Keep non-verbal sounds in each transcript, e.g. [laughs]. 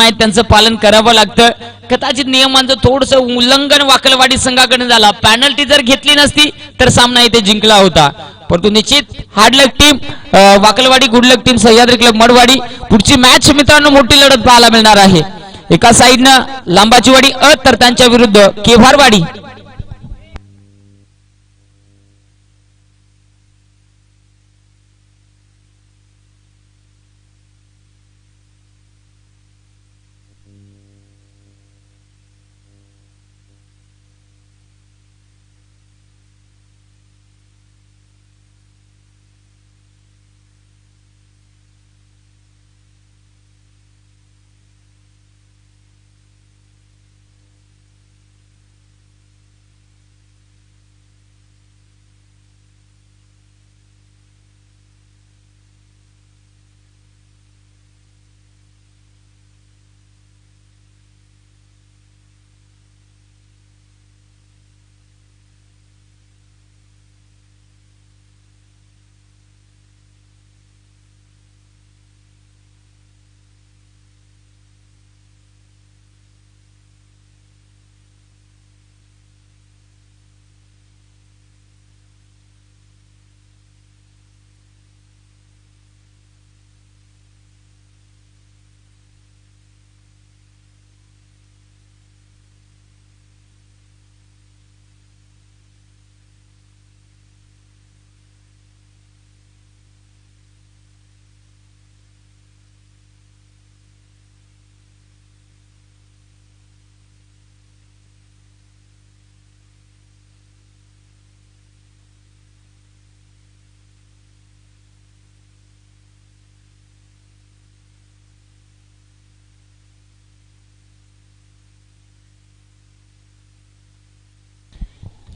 आहेत त्यांचं पालन करावं लागतं. कदाचित नियमांचं थोडस उल्लंघन वाकलवाडी संघाकडे झाला. पॅनल्टी जर घेतली नसती तर सामना इथे जिंकला होता. परंतु निश्चित hard luck team Wakalwadi good luck team Sahyadri club Madwadi पुढची मॅच मित्रांनो मोठी लढत पाहायला मिळणार आहे. एका साईडनं लांबाची वाडी अ तर त्यांच्या विरुद्ध केभारवाडी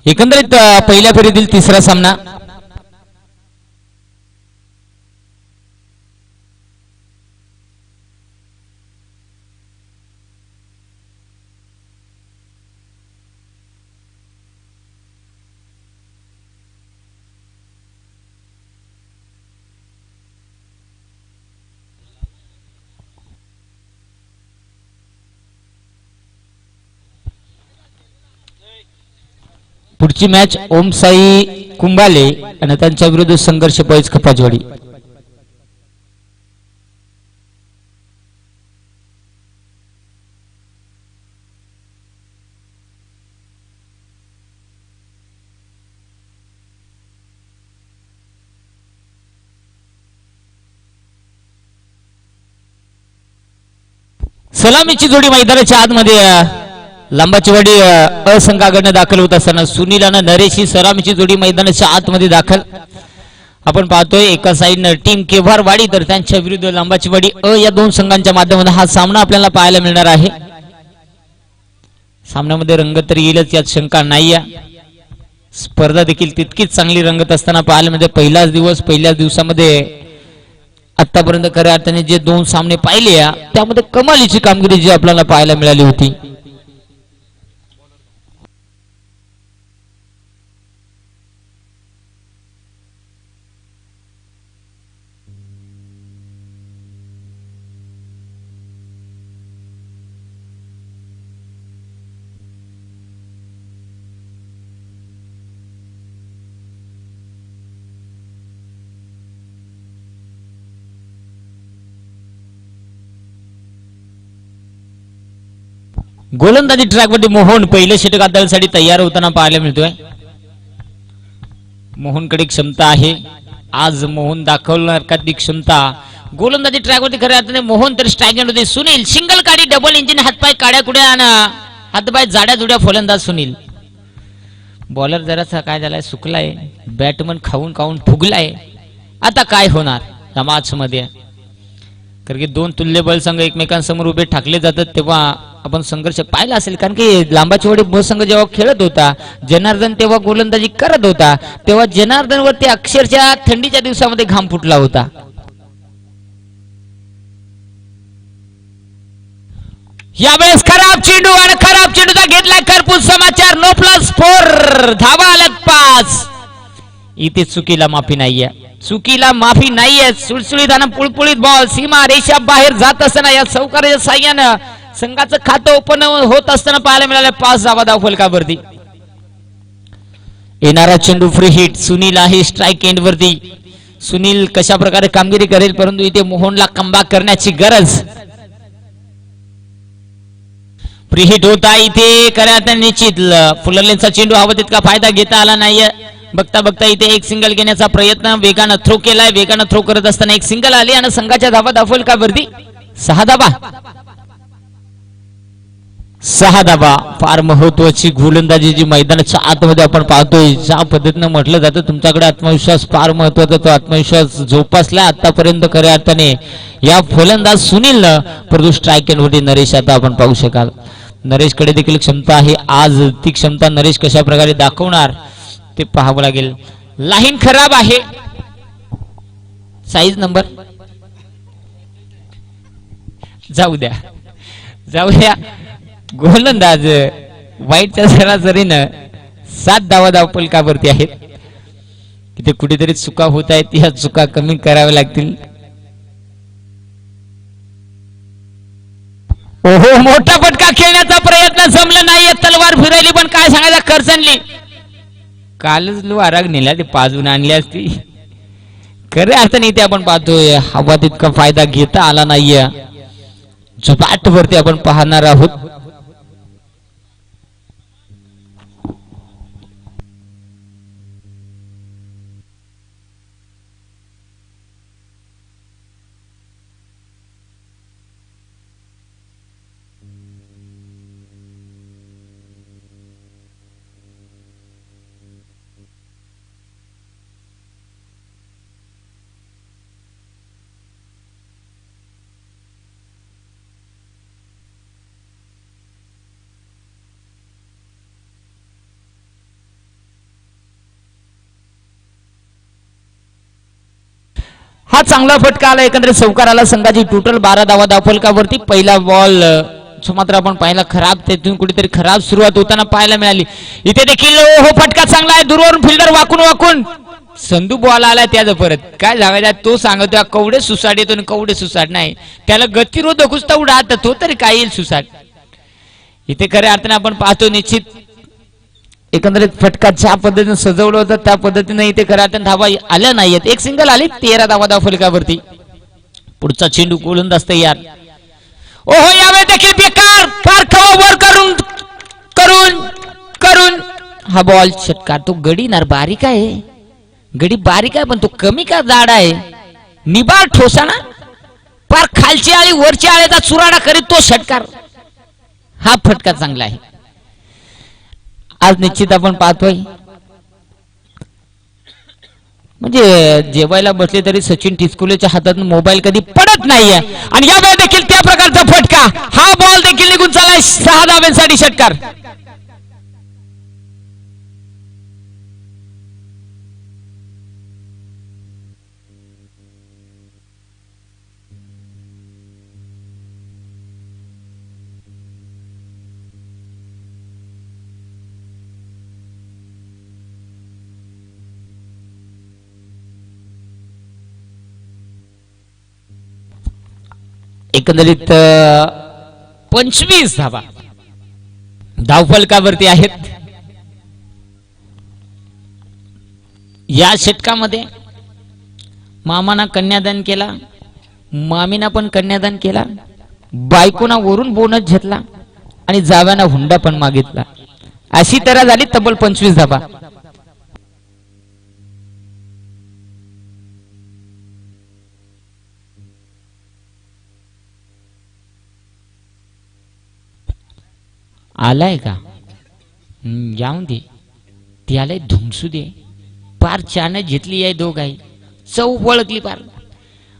एकंदरीत पहिल्या फेरीतील तिसरा सामना पुढची मॅच ओम साई कुंभाले आणि त्यांच्या विरुद्ध संघर्ष पैज खपाजवाडी. सलामीची जोडी मैदानाच्या आतमध्ये लांबाचीवाडी असंघाकडनं दाखल होत असताना सुनील आणि नरेश ही जोडी मैदानाच्या आतमध्ये दाखल. आपण पाहतोय एका साईडनं टीम केभार वाडी तर त्यांच्या विरुद्ध लांबाचीवाडी अ या दोन संघांच्या माध्यमातून हा सामना आपल्याला पाहायला मिळणार आहे. सामन्यामध्ये रंगत तर येईलच यात शंका नाही स्पर्धा देखील तितकीच चांगली रंगत असताना पाहायला म्हणजे पहिलाच दिवस पहिल्याच दिवसामध्ये आतापर्यंत खऱ्या अर्थाने जे दोन सामने पाहिले त्यामध्ये कमालीची कामगिरी जी आपल्याला पाहायला मिळाली होती. गोलंदाजी ट्रॅकवरती मोहन पहिलं षटक हाताळण्यासाठी तयार होताना पाहायला मिळतोय. मोहनकडे क्षमता आहे. आज मोहन दाखवणार का ती क्षमता? गोलंदाजी ट्रॅकवरती खऱ्या अर्थाने मोहन तर स्ट्रॅगन होते. सुनील सिंगल काडी डबल इंजिन हातपाय काड्या कुड्या आणि. हातपाय जाड्या जुड्या फलंदाज सुनील. बॉलर जरासा काय झालाय? सुकलाय. बॅटमन खाऊन खाऊन फुगलाय. आता काय होणार? या मॅच मध्ये. कारण की दोन तुल्यबळ संघ एकमेकांसमोर उभे ठाकले जातात तेव्हा आपण संघर्ष पाहिला असेल. कारण की लांबाची वडी ब संघ जेव्हा खेळत होता जनार्दन तेव्हा गोलंदाजी करत होता तेव्हा जनार्दन वरती अक्षरशः थंडीच्या दिवसामध्ये घाम फुटला होता. यावेळेस खराब चेंडू आणि खराब चेंडूचा घेतला करपूस समाचार. नो प्लस फोर धावा आल्यात पाच इथे चुकीला माफी नाहीये. चुकीला माफी नाहीये. सुळसुळीत आणि पुळपुळीत बॉल सीमा रेषा बाहेर जात असताना या चौकाराच्या साह्यानं संघाचं खातं ओपन होत असताना पाहायला मिळालं पाच जावा धाव फलकावरती. येणारा चेंडू फ्री हिट सुनील आहे स्ट्राईक एंड वरती. सुनील कशा प्रकारे कामगिरी करेल परंतु इथे मोहनला कंबा करण्याची गरज. फ्री हिट होता इथे. खऱ्या निश्चित. फुलरलेनचा चेंडू हवा तितका फायदा घेता आला नाहीये. बघता बघता इथे एक सिंगल घेण्याचा प्रयत्न वेगानं थ्रो केलाय. वेगानं थ्रो करत असताना एक सिंगल आली आणि संघाच्या धावा दाखवल का वरती सहा धाबा सहा धाबा फार महत्वाची गोलंदाजी जी मैदानाच्या आतमध्ये आपण पाहतोय ज्या पद्धतीनं म्हटलं जातं तुमच्याकडे आत्मविश्वास फार महत्त्वाचा तो आत्मविश्वास जोपासला आतापर्यंत खऱ्या अर्थाने. या फलंदाज सुनील परंतु स्ट्राईक वरती नरेश आता आपण पाहू शकाल. नरेशकडे देखील क्षमता आहे. आज ती क्षमता नरेश कशा प्रकारे दाखवणार? ते पाहावं लागेल. लाईन खराब आहे. साईज नंबर जाऊ द्या. जाऊ द्या. गोलंदाज वाईटच्या सरासरीनं सात धावा धावपलकावरती आहेत. तिथे कुठेतरी चुका होत आहेत. या चुका कमी कराव्या लागतील. ओहो मोठा फटका खेळण्याचा प्रयत्न जमला नाहीये. तलवार फिरायली पण काय सांगायचं? खर्चणली कालच लो आराग नेला ते पाजून आणली असती. खरे अर्थाने इथे आपण पाहतोय. हवा तितका फायदा घेता आला नाहीये. झपाट वरती आपण पाहणार आहोत. हा चांगला फटका आला. एकंदरीत सौकाराला संघाची टोटल बारा धावा धावफलकावरती. पहिला बॉल मात्र आपण पाहिला खराब तेथून कुठेतरी खराब सुरुवात होताना पाहायला मिळाली. इथे देखील हो फटका चांगला आहे. दूरवरून फिल्डर वाकून वाकून. संधू बॉल आला त्याचं परत. काय सांगायचं तो सांगतो कवडे सुसाट येतो आणि कवडे सुसाट नाही. त्याला गतिरोधकच उडा आता तो तरी काय येईल सुसाट? इथे खऱ्या अर्थाने आपण पाहतो निश्चित एकंदरीत फटका ज्या पद्धतीने सजवलं होतं त्या पद्धतीने इथे खऱ्या अर्थाने धावा आल्या नाहीयेत. एक सिंगल आली तेरा धावा धाव फलकावरती. पुढचा चेंडू गोलंदाज तयार ओहो यावेळी देखील बेकार फार खवा वर करून करून करून. हा बॉल षटकार तो गडी नार बारीक आहे. गडी बारीक आहे पण तो कमी का जाड आहे? निबार ठोसाना. फार खालची आळी वरची आळ्याचा चुराडा करीत तो षटकार. हा फटका चांगला आहे. आज निश्चित आपण पाहतोय. म्हणजे जेवायला बसले तरी सचिन टिस्कुलेच्या हातात मोबाईल कधी पडत नाहीये. आणि यावेळी देखील त्या प्रकारचा फटका. हा बॉल देखील निघून चालाय सहा धाव्यांसाठी षटकार. एकंदरीत पंचवीस धावा. धावफलकावरती आहेत. या षटकामध्ये मामाना कन्यादान केला मामीना पण कन्यादान केला बायकोना वरून बोनस घेतला आणि जाव्याना हुंडा पण मागितला. अशी तऱ्हा झाली तब्बल पंचवीस धाबा आलाय का? जाऊन दे. ती आलाय धुमसू दे. पार छान घेतली आहे दोघाई चौ ओळखली पार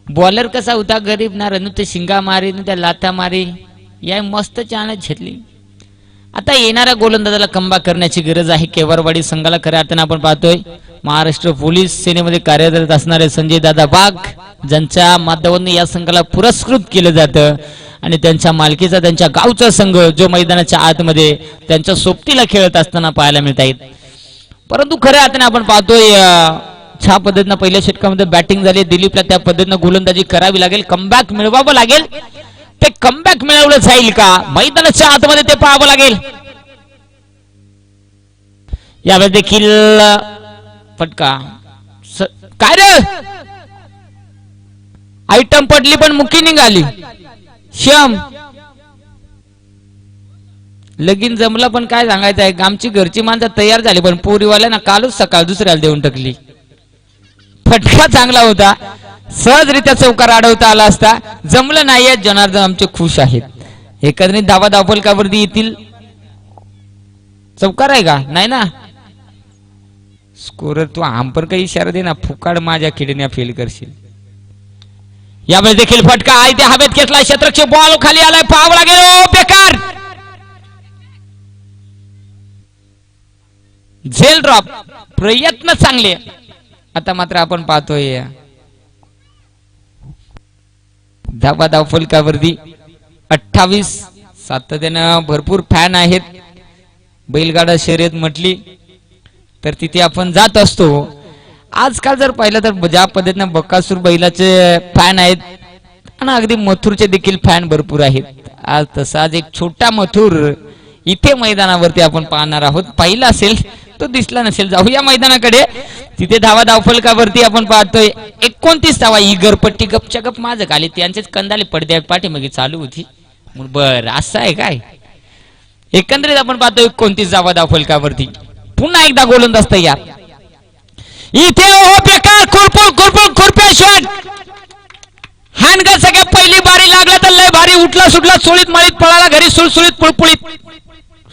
बॉलर कसा होता गरीब ना रनू ते शिंगा मारी न त्या लाथा मारी या मस्त छान घेतली आता येणाऱ्या गोलंदाजाला कंबा करण्याची गरज आहे. केवरवाडी संघाला खऱ्या अर्थाने आपण पाहतोय. महाराष्ट्र पोलीस सेनेमध्ये कार्यरत असणारे संजय दादा वाघ ज्यांच्या माध्यमातून या संघाला पुरस्कृत केलं जातं आणि त्यांच्या मालकीचा त्यांच्या गावचा संघ जो मैदानाच्या आतमध्ये त्यांच्या सोबतीला खेळत असताना पाहायला मिळत आहेत. परंतु खऱ्या अर्थाने आपण पाहतोय छा पद्धतीनं पहिल्या षटकामध्ये बॅटिंग झाली. दिलीपला त्या पद्धतीनं गोलंदाजी करावी लागेल. कमबॅक मिळवावं लागेल. ते कमबॅक मिळवलं जाईल का? मैदानाच्या आतमध्ये ते पाहावं लागेल. यावेळेस देखील फटका. काय रे? आयटम पडली पण मुखी निघाली. श्याम. लगीन जमलं पण काय सांगायचं आहे? आमची घरची माणसं तयार झाली पण पोरीवाल्या ना कालच सकाळ दुसऱ्याला देऊन टाकली. फटका चांगला होता. सहजरित्या चौकार अडवता आला असता जमलं नाहीये जनार्दन आमचे खुश आहेत. एकंदरीत धावा धावफलकावरती येतील. चौकार आहे का? नाही ना? स्कोरर तू आमपर काही इशारा दे ना. फुकाड माझ्या किडण्या फेल करशील. यावेळेस देखील फटका आहे. ते हवेत घेतला क्षेत्रक्षे बॉल खाली आलाय. पावला गेलो बेकार! झेल ड्रॉप. प्रयत्न चांगले. आता मात्र आपण पाहतोय. धाव फलकावरती अठ्ठावीस सातत्यानं भरपूर फॅन आहेत. बैलगाडा शर्यत म्हटली तर तिथे आपण जात असतो. आजकाल जर पाहिलं तर ज्या पद्धतीनं बकासूर बैलाचे फॅन आहेत आणि अगदी मथुरचे देखील फॅन भरपूर आहेत. आज तसा आज एक छोटा मथुर इथे मैदानावरती आपण पाहणार आहोत. पाहिला असेल तो दिसला नसेल. जाऊया मैदानाकडे. तिथे धावा धावफलकावरती आपण पाहतोय. एकोणतीस धावा. ही गरपट्टी गपच्या गप माझं खाली त्यांचेच कंदाले पडदे पाठीमागे चालू होती. बर असं आहे काय? एकंदरीत आपण पाहतोय एकोणतीस धावा धावफलकावरती. पुन्हा एकदा गोलंदाज तयार. इथे हो, हो, ओ बेकार खुरपूर खुरपूर खुरप्या शॉट हानगर सगळ्या पहिली बारी लागला तर लय भारी उठला सुटला सुळीत मळीत पळाला घरी सुळसुळीत पुळपुळीत.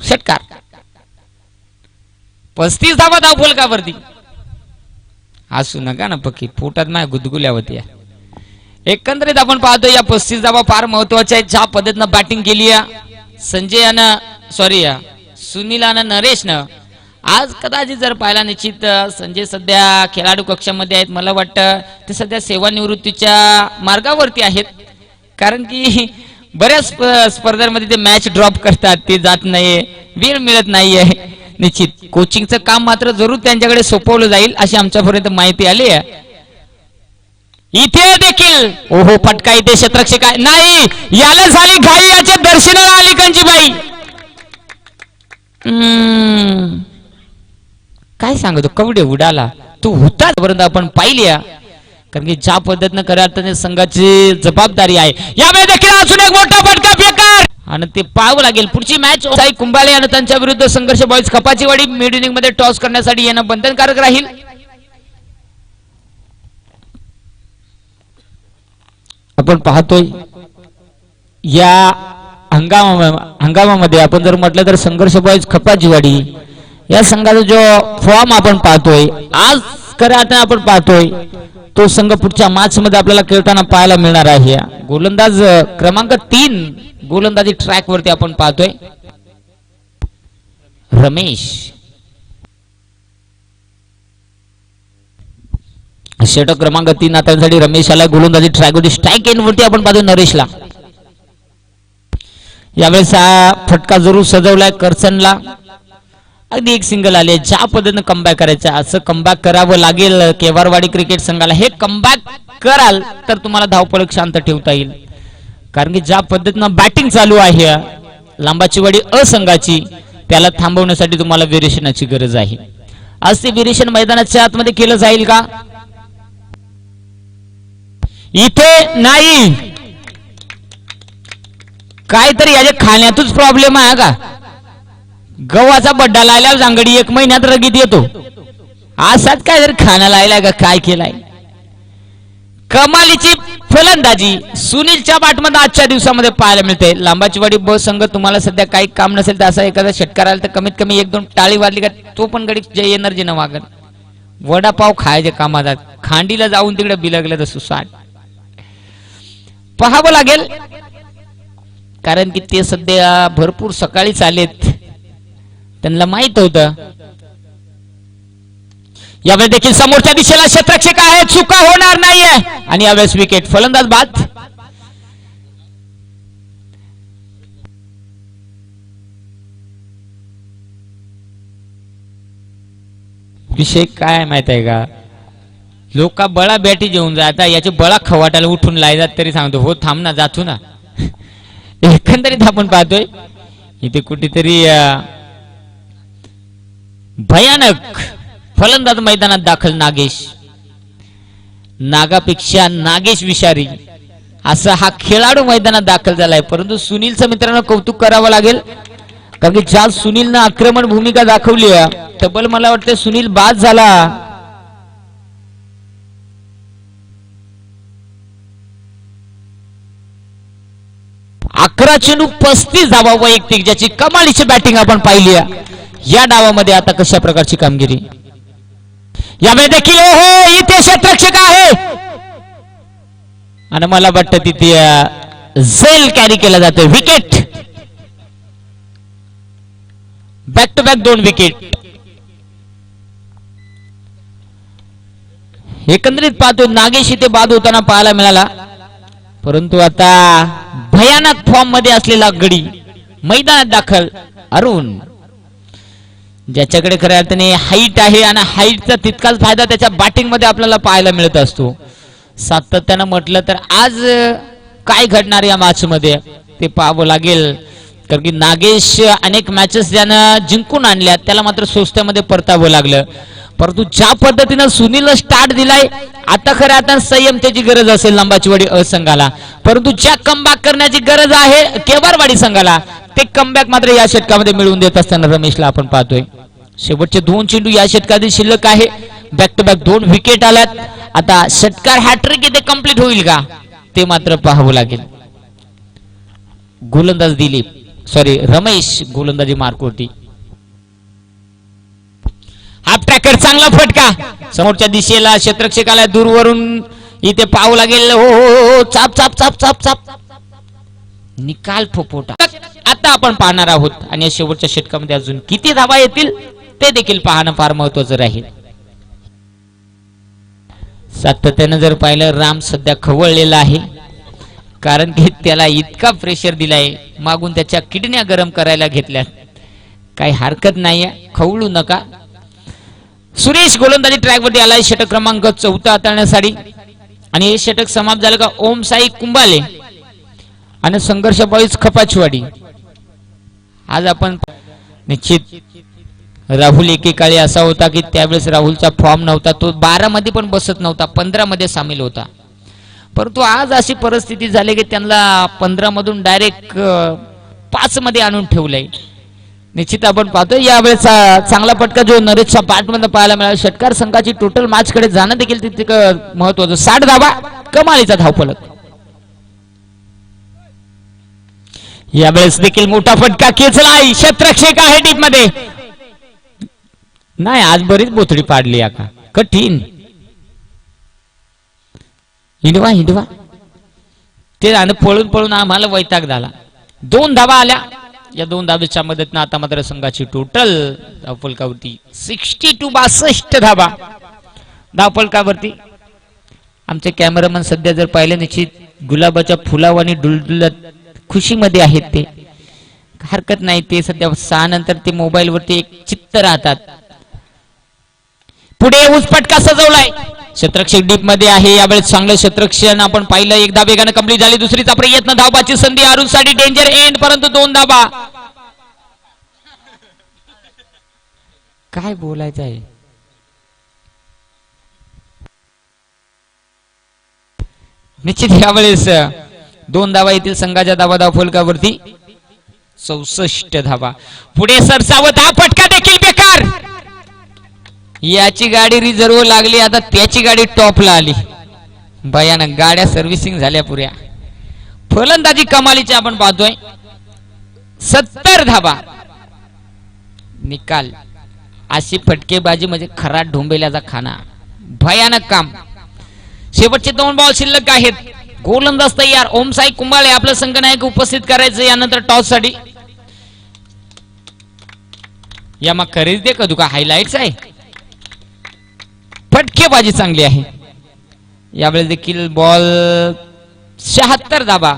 षटकार पस्तीस धावा धाव फलकावरती असू नका ना पक्की पोटात नाही गुदगुल्या होत्या एकंदरीत आपण पाहतो या पस्तीस धावा फार महत्त्वाच्या आहेत. ज्या पद्धतीनं बॅटिंग केली संजय यानं सॉरी सुनील आणि नरेशनं. आज कदाचित जर पाहिला निश्चित संजय सध्या खेळाडू कक्षामध्ये आहेत. मला वाटतं ते सध्या सेवानिवृत्तीच्या मार्गावरती आहेत. कारण की बऱ्याच स्पर्धांमध्ये ते मॅच ड्रॉप करतात ते जात नाहीये वेळ मिळत नाहीये. निश्चित. कोचिंगचं काम मात्र जरूर त्यांच्याकडे सोपवलं जाईल अशी आमच्यापर्यंत माहिती आली आहे. इथे देखील. ओहो फटका इथे शत्रक्षक आहे. नाही याला झाली घाई याच्या दर्शनाला आली कंजीबाई. हम्म. काय सांगतो कवडे उडाला. तू होता पर्यंत आपण पाहिल्या. कारण की ज्या पद्धतीनं खऱ्या अर्थाने संघाची जबाबदारी आहे. यामध्ये अजून एक मोठा फटका बेकार. आणि ते पाहावं लागेल. पुढची मॅच साई कुंभाले आणि त्यांच्या विरुद्ध संघर्ष बॉईज कपाची वाडी मिड इनिंगमध्ये टॉस करण्यासाठी येणं बंधनकारक राहील. आपण पाहतोय या हंगामा हंगामामध्ये आपण जर म्हटलं तर संघर्ष बॉईज खपाजीवाडी या संघाचा जो फॉर्म आपण पाहतोय आज खऱ्या अर्थाने आपण पाहतोय तो संघ पुढच्या मॅच मध्ये आपल्याला खेळताना पाहायला मिळणार आहे. गोलंदाज क्रमांक तीन गोलंदाजी ट्रॅक वरती आपण पाहतोय. रमेश. षटक क्रमांक तीन नात्यांसाठी रमेश आला. गोलंदाजी ट्रॅक वरती स्ट्राईक एंड वरती आपण पाहतो नरेशला. यावेळेस हा फटका जरूर सजवलाय करसनला. अगदी एक सिंगल आले. ज्या पद्धतीनं कमबॅक करायचं असं कमबॅक करावं लागेल केवारवाडी क्रिकेट संघाला. हे कमबॅक कराल तर तुम्हाला धावपळक शांत ठेवता येईल. कारण की ज्या पद्धतीनं बॅटिंग चालू आहे लांबाची वाडी असंघाची त्याला थांबवण्यासाठी तुम्हाला विरेशनाची गरज आहे. आज ते विरेशन मैदानाच्या आतमध्ये केलं जाईल का? इथे नाही. काहीतरी याच्या खाण्यातच प्रॉब्लेम आहे का? गव्हाचा बड्डा लायला जांगडी एक महिन्यात रगीत येतो. असाच काय जर खाना लायला का काय केलाय? कमालीची फलंदाजी सुनीलच्या बाटमध्ये आजच्या दिवसामध्ये पाहायला मिळते. लांबाची वाडी बस संघ तुम्हाला सध्या काही काम नसेल तर असा एखादा षटकार आला तर कमीत कमी एक दोन टाळी वाजली का तो पण गडी जय एनर्जीनं वागल. वडापाव खायचे कामात खांडीला जाऊन तिकडे बिलगलं तसं साठ पाहावं लागेल. कारण की ते सध्या भरपूर सकाळीच आलेत. त्यांना माहीत होतं. यावेळेस देखील समोरच्या दिशेला क्षेत्रक्षक आहे चुका होणार नाहीये. आणि यावेळेस विकेट फलंदाज बाद. विषय काय माहीत आहे का? लोक बळा बॅटी जेवून जा याचे बळा खवाटाला उठून लायजात तरी सांगतो हो थांब ना जातो ना. [laughs] एकंदरीत आपण पाहतोय इथे कुठेतरी भयानक फलंदाज मैदानात दाखल नागेश. नागापेक्षा नागेश विषारी. असा हा खेळाडू मैदानात दाखल झालाय. परंतु सुनीलचं मित्रांनो कौतुक करावं लागेल. कारण की ज्या सुनीलनं आक्रमण भूमिका दाखवली तब्बल मला वाटतं सुनील बाद झाला. अकरा चेंडू पस्तीस धावा वैयक्तिक ज्याची कमालीची बॅटिंग आपण पाहिली आहे. या डावामध्ये आता कशा प्रकारची कामगिरी? यामध्ये देखील हो इथे क्षेत्ररक्षक आहे. आणि मला वाटतं तिथे झेल कॅरी केला जातोय. विकेट बॅक टू बॅक दोन विकेट एकंदरीत पाहतो नागेश इथे बाद होताना पाहायला मिळाला. परंतु आता भयानक फॉर्ममध्ये असलेला गडी मैदानात दाखल. अरुण. ज्याच्याकडे खऱ्या अर्थाने हाईट आहे आणि हाईटचा तितकाच फायदा त्याच्या बॅटिंगमध्ये आपल्याला पाहायला मिळत असतो. सातत्यानं म्हटलं तर आज काय घडणार या मॅचमध्ये ते पाहावं लागेल. कारण की नागेश अनेक मॅचेस ज्यानं जिंकून आणल्या त्याला मात्र सोस्त्यामध्ये परतावं लागलं. परंतु ज्या पद्धतीनं सुनीलला स्टार्ट दिलाय आता खऱ्या आता संयम त्याची गरज असेल लंबाचीवाडी असंघाला. परंतु ज्या कमबॅक करण्याची गरज आहे केवारवाडी संघाला ते कमबॅक मात्र या षटकामध्ये मिळवून देत असताना रमेशला आपण पाहतोय. शेवटचे दोन चेंडू या षटकातील शिल्लक आहे. बॅक टू बॅक दोन विकेट आल्यात. आता षटकार हॅट्रिक इथे कंप्लीट होईल का? ते मात्र पाहावं लागेल. गोलंदाज दिलीप सॉरी रमेश गोलंदाजी मार्कोटी. हाफ ट्रॅकर चांगला फटका. समोरच्या दिशेला क्षेत्रक्षकाला दूरवरून इथे पाहावं लागेल. हो हो हो, हो चाप चाप चाप चाप चाप. निकाल फोपोटा आता आपण पाहणार आहोत. आणि या शेवटच्या षटकामध्ये अजून किती धावा येतील? ते देखील पाहणं फार महत्वाचं राहील. सातत्यानं जर पाहिलं राम सध्या खवळलेला आहे. कारण की त्याला इतका प्रेशर दिलाय मागून त्याच्या किडन्या गरम करायला घेतल्या काही हरकत नाही खवळू नका. सुरेश गोलंदाजी ट्रॅक वरती आलाय षटक क्रमांक चौथा हाताळण्यासाठी. आणि हे षटक समाप्त झालं का ओम साई कुंभाले आणि संघर्ष बॉईज खपाचवाडी. आज आपण निश्चित राहुल एकेकाळी असा होता की त्यावेळेस राहुलचा फॉर्म नव्हता. तो बारामध्ये पण बसत नव्हता पंधरामध्ये सामील होता. परंतु आज अशी परिस्थिती झाली की त्यांना पंधरामधून डायरेक्ट पाचमध्ये आणून ठेवलंय. निश्चित आपण पाहतो यावेळेस चांगला पटका जो नरेशच्या बॅट पाहायला मिळाला. षटकार संघाची टोटल मॅचकडे जाणं देखील तितकं महत्वाचं साठ धावा कमालीचा धावफलक यावेळेस देखील मोठा फटका. खेचलाय क्षेत्रक्षक आहे टीपमध्ये. नाही आज बरीच बोथडी पाडली आका कठीण. हिंडवा हिंडवा. ते आणि पळून पळून आम्हाला वैताग झाला. दोन धावा आल्या. या दोन धावेच्या मदतीनं आता मात्र संघाची टोटल धावफलकावरती सिक्स्टी टू बासष्ट धावा. धावफलकावरती आमचे कॅमेरामन सध्या जर पाहिले निश्चित गुलाबाच्या फुलावानी डुलडुलत खुशीमध्ये आहेत ते. हरकत नाही ते सध्या सहा नंतर ते मोबाईलवरती एक चित्त राहतात. पुढे उसपटका सजवलाय. शत्रक्षक डीपमध्ये आहे. यावेळेस चांगलं शत्रक्षण आपण पाहिलं. एकदा वेगानं कंप्लीट झाली. दुसरीचा प्रयत्न. धावबाची संधी अरुणसाठी डेंजर एंड परंतु दोन धाबा. काय बोलायचं आहे? निश्चित यावेळेस दोन धावा येतील संघाच्या धावा धाव फलकावरती चौसष्ट धावा पुढे सरसावत. हा फटका देखील बेकार. याची गाडी रिझर्व लागली आता त्याची गाडी टॉपला आली. भयानक गाड्या सर्व्हिसिंग झाल्या पुऱ्या. फलंदाजी कमालीची आपण पाहतोय. सत्तर धाबा निकाल. अशी फटकेबाजी म्हणजे खरा ढोंबेल्याचा खाना. भयानक काम. शेवटचे दोन बॉल शिल्लक आहेत. गोलंदाज तयार. ओमसाई कुंभाळे आपलं संघनायक उपस्थित करायचं यानंतर टॉससाठी. या मग खरेच दे का तुका हायलाइट्स आहे. फटकेबाजी चांगली आहे. यावेळी देखील बॉल शहात्तर धाबा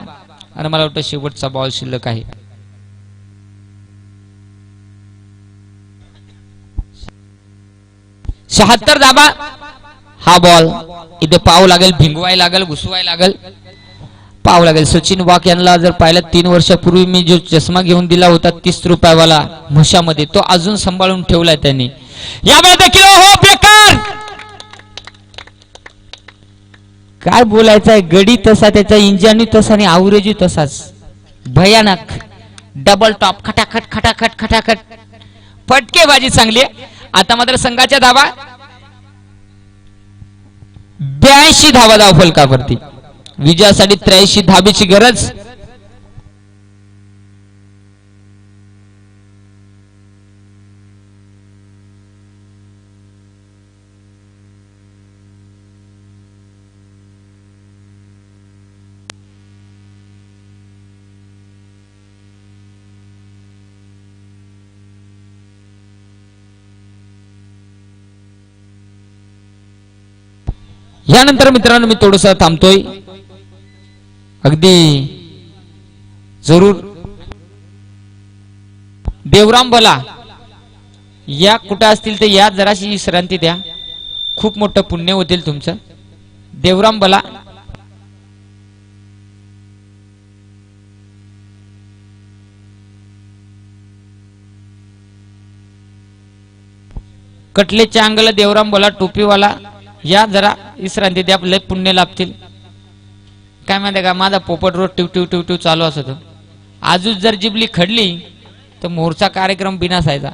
आणि मला वाटतं शेवटचा बॉल शिल्लक आहे. शहात्तर धाबा हा बॉल इथे पाव लागेल भिंगवाय लागेल घुसवाय लागेल. पाव लागेल. सचिन वाघ यांना जर पाहिलं तीन वर्षापूर्वी मी जो चष्मा घेऊन दिला होता तीस रुपयावाला म्हशामध्ये तो अजून सांभाळून ठेवलाय त्यांनी. यावेळी देखील हो बेकार! काय बोलायचं आहे गडी तसा त्याचा इंजनही तसा आणि आवरेजी तसाच. भयानक. डबल टॉप खटाखट खटाखट खटाखट. फटकेबाजी चांगली आहे. आता मात्र संघाच्या धावा. ब्याऐंशी धावा धाव फलकावरती विजयासाठी त्र्याऐंशी धाबीची गरज. यानंतर मित्रांनो मी थोडस थांबतोय. अगदी जरूर. देवराम बला या कुठं असतील तर या जराशी विश्रांती द्या. खूप मोठं पुण्य होतील तुमचं. देवराम बला कटलेच्या अंगाला देवराम बोला टोपीवाला या जरा विश्रांती द्या लय पुण्य लाभतील. काय माहिती का माझा पोपट रोज टिव टिव टिव टिव चालू असत. आजूच जर जिबली खडली तर मोरचा कार्यक्रम बिनासायचा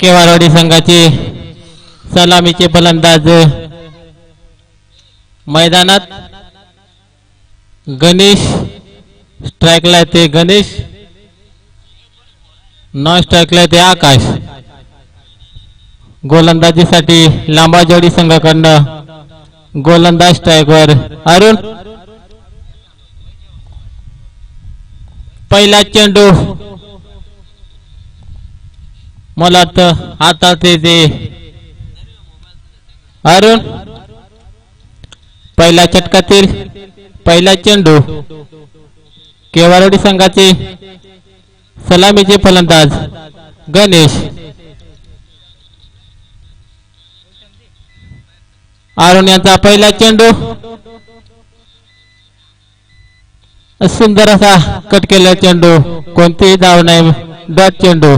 केवारवाडी संघाचे सलामीचे फलंदाज मैदानात गणेश स्ट्राईकला ते गणेश नॉन स्ट्राईकला ते आकाश. गोलंदाजीसाठी लांबा जोडी संघाकडनं गोलंदाज स्ट्राईकवर अरुण. पहिला चेंडू. मला वाटतं आता ते अरुण. पहिल्या चटकातील पहिला चेंडू. केवारोडी संघाचे सलामीचे फलंदाज गणेश. अरुण यांचा पहिला चेंडू. सुंदर असा कट केलेला चेंडू. कोणतीही धाव नाही डॉट चेंडू.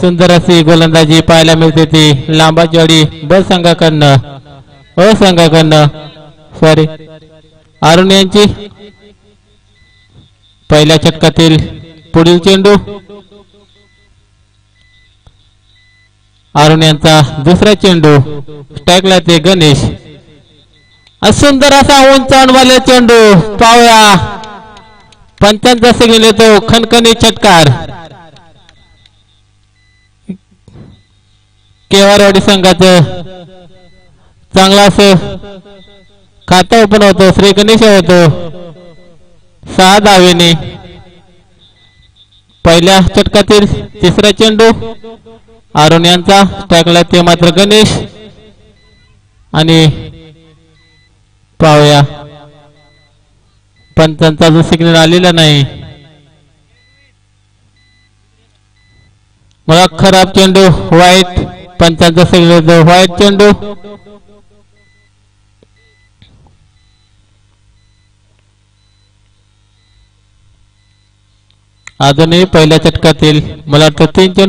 सुंदर अशी गोलंदाजी पाहायला मिळते ती. लांबा जोडी ब संघाकडनं. अ संघाकडनं. सॉरी अरुण यांची. पहिल्या षटकातील पुढील चेंडू. अरुण यांचा दुसरा चेंडू. स्ट्राईकला ते गणेश. सुंदर असा उंचावले चेंडू. पाहूया पंचांचा सिग्नल येतो. खणखणी चटकार केवारवाडी संघाचं चांगला असं खाता ओपन होतो. श्री गणेश होतो. सहा धावेने. पहिल्या षटकातील तिसरा चेंडू. अरुण यांचा टाकला ते मात्र गणेश. आणि पाहूया. पंचांचा जो सिग्नल आलेला नाही. मला खराब चेंडू वाईट पंचांचा सिग्नल व्हाईट चेंडू. अजूनही पहिल्या चटकातील मला वाटतं तीन चेंडू